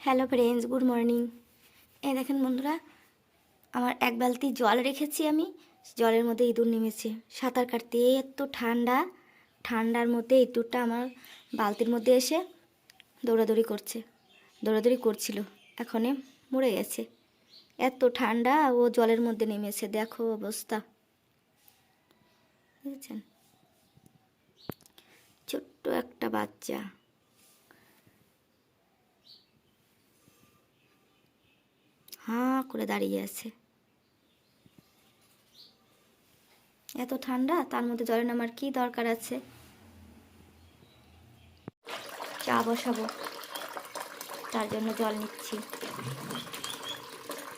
Hello friends good morning এই দেখেন বন্ধুরা, আমার এক বালতি জল রেখেছি আমি। জলের মধ্যে ইঁদুর নেমেছে। সাঁতার কাটতে এত ঠান্ডা। ঠান্ডার মধ্যে ইঁদুরটা আমার বালতির মধ্যে এসে দৌড়াদৌড়ি করছে। দৌড়াদৌড়ি করছিল। এখনে মরে গেছে। এত ঠান্ডা, ও জলের মধ্যে নেমেছে। দেখো অবস্থা। বুঝেছেন ছোট্ট একটা বাচ্চা। হাঁ করে দাঁড়িয়ে আছে। এত ঠান্ডা, তার মধ্যে জলে নামার কি দরকার আছে? চা বসাবো। তার জন্য জল নিচ্ছি।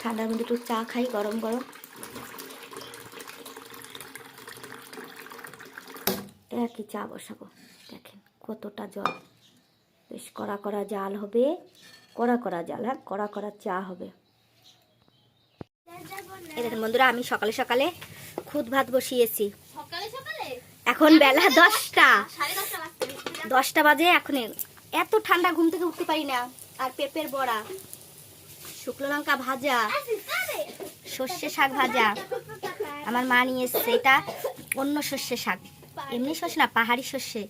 ঠান্ডার মধ্যে একটু চা খাই গরম গরম। একই চা বসাবো। দেখেন কতটা জল। বেশ কড়া কড়া জাল হবে। কড়া কড়া জাল হ্যাঁ কড়া কড়া চা হবে। দেখেন বন্ধুরা আমি সকালে সকালে খুদ ভাত বসিয়েছি। এখন বেলা দশটা? দশটা। বাজে এখন এত ঠান্ডা ঘুম থেকে উঠতে পারি না। আর পেঁপের বড়া শুকনো লঙ্কা ভাজা সর্ষে শাক ভাজা আমার মা নিয়ে এসছে। এটা অন্য সর্ষে শাক। এমনি সর্ষে না পাহাড়ি সর্ষে।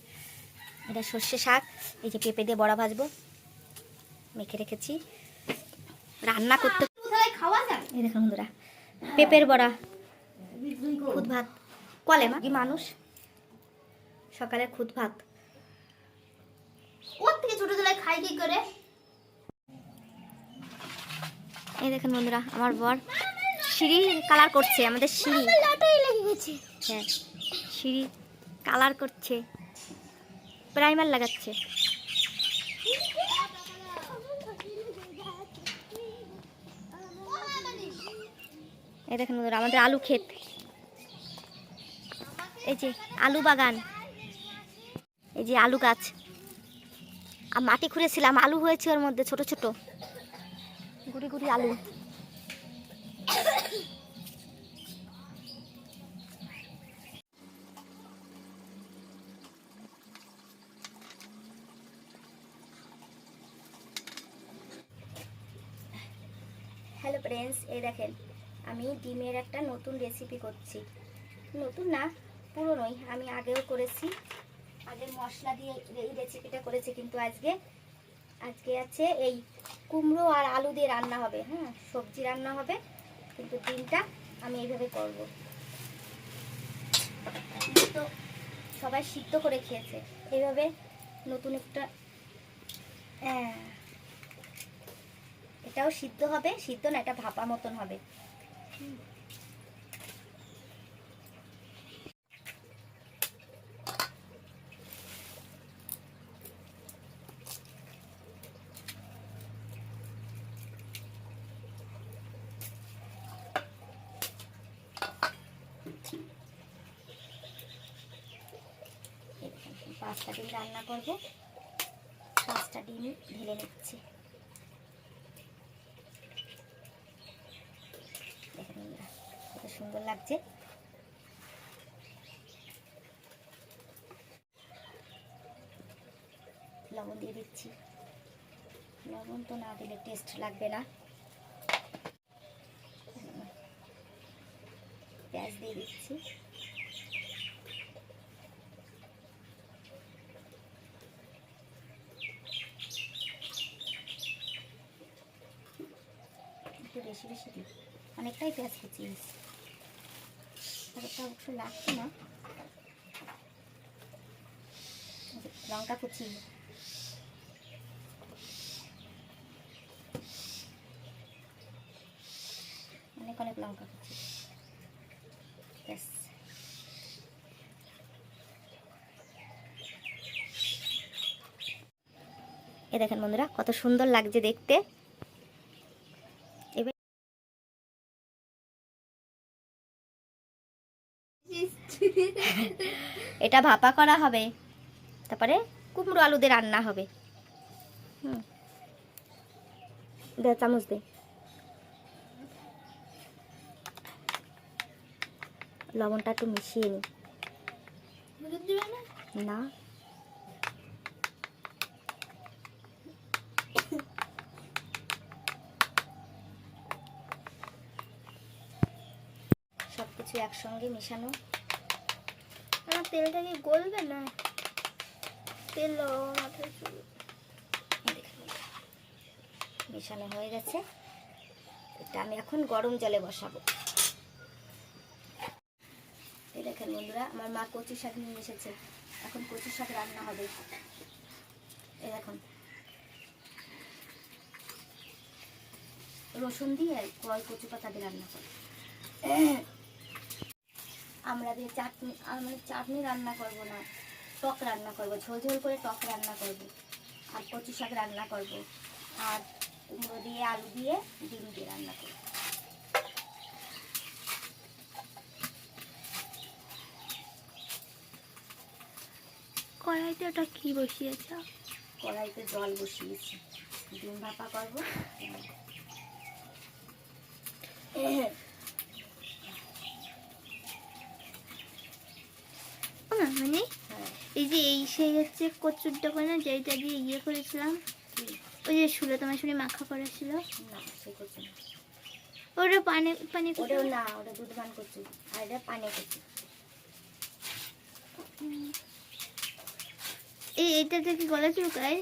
এটা সর্ষে শাক। এই যে পেঁপে দিয়ে বড়া ভাজবো। মেখে রেখেছি। রান্না করতে খাওয়া যায়? এই দেখুন বন্ধুরা পেঁপের বড়া খুদ ভাত। কলে মা? কি মানুষ সকালে খুদ ভাত। ওর থেকে ছোট ছেলে খাই কি করে? এই দেখেন বন্ধুরা আমার বর সিঁড়ি কালার করছে আমাদের সিঁড়ি। লাটাই লেগে গেছে। হ্যাঁ সিঁড়ি কালার করছে প্রাইমার লাগাচ্ছে। এই দেখেন বন্ধুরা, আমাদের আলু ক্ষেত। এই যে আলু বাগান। এই যে আলু গাছ। আর মাটি খুঁড়েছিলাম, আলু হয়েছে ওর মধ্যে, ছোট ছোট। গুড়ি গুড়ি আলু। হ্যালো ফ্রেন্ডস এই দেখেন আমি ডিমের একটা নতুন রেসিপি করছি। নতুন না, পুরনোই। আমি আগেও করেছি। আগে মশলা দিয়ে এই রেসিপিটা করেছি, কিন্তু আজকে আজকে আছে এই কুমড়ো আর আলু দিয়ে রান্না হবে হ্যাঁ? সবজি রান্না হবে, কিন্তু ডিমটা আমি এইভাবে করব। তো সবাই সিদ্ধ করে খেয়েছে। এইভাবে নতুন একটা হ্যাঁ। এটাও সিদ্ধ হবে, সিদ্ধ না, এটা ভাপা মতন হবে। পাঁচটা ডিম রান্না করব। পাঁচটা ডিম ঢেলে নিচ্ছি দেখেন বন্ধুরা, কত সুন্দর লাগছে। লবণ দিয়ে দিচ্ছি। লবণ তো না দিলে টেস্ট লাগবে না। পেঁয়াজ দিয়ে দিচ্ছি। একটু বেশি বেশি দিই। অনেকটাই পেঁয়াজ কুচিয়েছি। অবশ্য লাগছে না? লঙ্কা কুচি অনেক অনেক লঙ্কা কুচি ব্যাস। এ দেখেন বন্ধুরা, কত সুন্দর লাগছে দেখতে। এটা ভাপা করা হবে। তারপরে কুমড়ো আলু দিয়ে রান্না হবে। হুম। চামচ দে। লবণটা একটু মিশিয়ে নি। না? সব কিছু একসঙ্গে মেশানো। তেলটা কি গলবে না? তেল মেশানো হয়ে গেছে। এটা আমি এখন গরম জলে বসাবো। এই দেখেন বন্ধুরা, আমার মা কচু শাক নিয়ে এসেছে। এখন কচু শাক রান্না হবে। এই দেখুন। রসুন দিয়ে কচু পাতা দিয়ে রান্না করে আমরা দিয়ে চাটনি আমরা চাটনি রান্না করব না টক রান্না করব ঝোল ঝোল করে টক রান্না করব আর কচু শাক রান্না করব আর কুমড়ো দিয়ে আলু দিয়ে ডিম দিয়ে রান্না করব। কড়াইতে ওটা কি বসিয়েছ? কড়াইতে জল বসিয়েছি। ডিম ভাপা করব না মানে হ্যাঁ এই যে এই সেই হচ্ছে কচুর দোকানে যেটা দিয়ে ইয়ে করেছিলাম ওই যে শুলে তোমার শুনে মাখা করেছিল। ওটা পানি পানি ওটাও না ওটা দুধ পান করছি আর এটা পানি করছি এই এইটাতে কি গলা চুলকায়?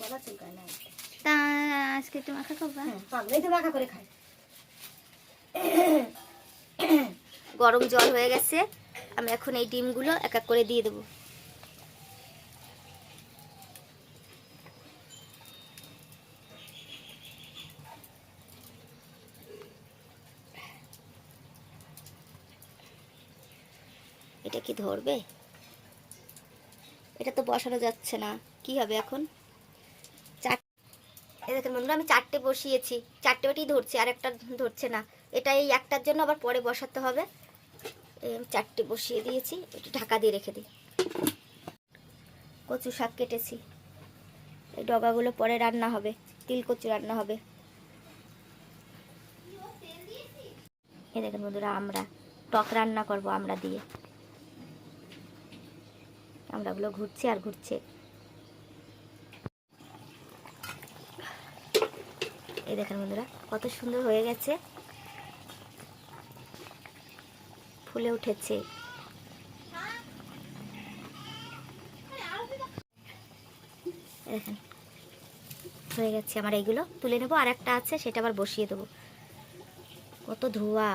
গলা চুলকায় না তা আজকে একটু মাখা খাবা হ্যাঁ? তো মাখা করে খায়। গরম জল হয়ে গেছে আমি এখন এই ডিমগুলো এক এক করে দিয়ে দেবো। এটা কি ধরবে? এটা তো বসানো যাচ্ছে না। কি হবে এখন? চার দেখেন বন্ধুরা, আমি চারটে বসিয়েছি। চারটে বাটি ধরছে, আর একটা ধরছে না। এটা এই একটার জন্য আবার পরে বসাতে হবে। আমি চারটে বসিয়ে দিয়েছি, একটু ঢাকা দিয়ে রেখে দিই। কচু শাক কেটেছি। এই ডগাগুলো পরে রান্না হবে তিল কচু রান্না হবে। এই দেখেন বন্ধুরা, আমরা টক রান্না করব আমরা দিয়ে। আমরাগুলো ঘুরছে আর ঘুরছে। এই দেখেন বন্ধুরা, কত সুন্দর হয়ে গেছে। ফুলে উঠেছে। দেখেন, হয়ে গেছে। আমার এইগুলো তুলে নেব, আর একটা আছে, সেটা আবার বসিয়ে দেবো। কত ধোয়া।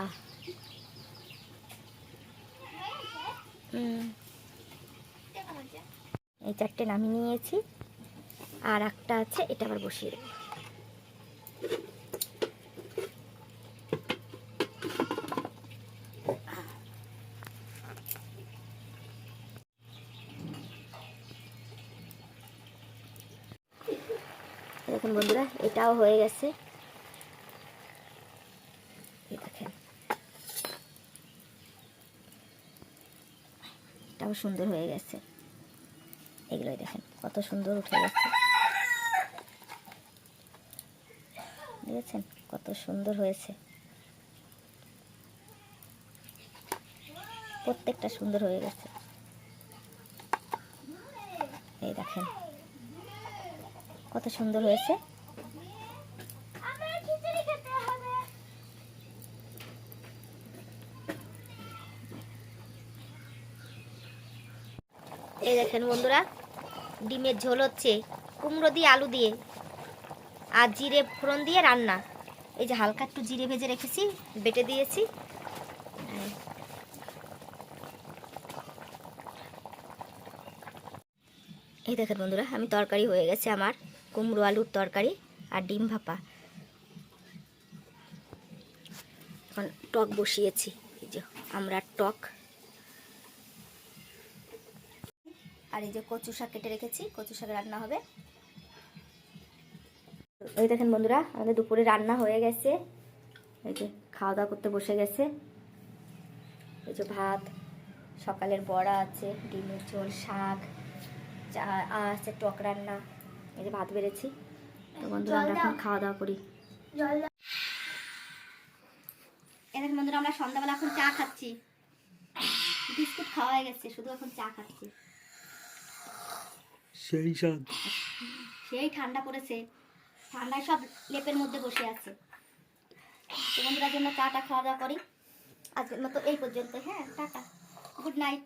হুম। এই চারটে নামিয়ে নিয়েছি। আর একটা আছে, এটা আবার বসিয়ে দেবো। দেখুন বন্ধুরা, এটাও হয়ে গেছে। দেখেন। এটাও সুন্দর হয়ে গেছে। এগুলোই দেখেন, কত সুন্দর উঠে গেছে। দেখেছেন? কত সুন্দর হয়েছে। প্রত্যেকটা সুন্দর হয়ে গেছে। এই দেখেন, কত সুন্দর হয়েছে। এই দেখেন বন্ধুরা ডিমের ঝোল হচ্ছে কুমড়ো দিয়ে আলু দিয়ে আর জিরে ফোড়ন দিয়ে রান্না এই যে হালকা একটু জিরে ভেজে রেখেছি, বেটে দিয়েছি এই। দেখেন বন্ধুরা, আমি তরকারি হয়ে গেছে আমার, কুমড়ো আলুর তরকারি আর ডিম ভাপা এখন টক বসিয়েছি, এই যে আমরা টক আর এই যে কচু শাক কেটে রেখেছি কচু শাক রান্না হবে। ওই দেখেন বন্ধুরা আমাদের দুপুরে রান্না হয়ে গেছে। এই যে খাওয়া দাওয়া করতে বসে গেছে। এই যে ভাত সকালের বড়া আছে ডিমের ঝোল শাক চা আছে টক রান্না। এই যে ভাত বেড়েছি। তো বন্ধুরা আমরা এখন খাওয়া দাওয়া করি। দেখেন বন্ধুরা আমরা সন্ধ্যাবেলা এখন চা খাচ্ছি। বিস্কুট খাওয়া হয়ে গেছে শুধু এখন চা খাচ্ছি। সেই স্বাদ সেই ঠান্ডা পড়েছে। ঠান্ডায় সব লেপের মধ্যে বসে আছে। তো বন্ধুরা জন্য চাটা খাওয়া দাওয়া করি। আজকের মতো এই পর্যন্ত হ্যাঁ? টাটা। Good night.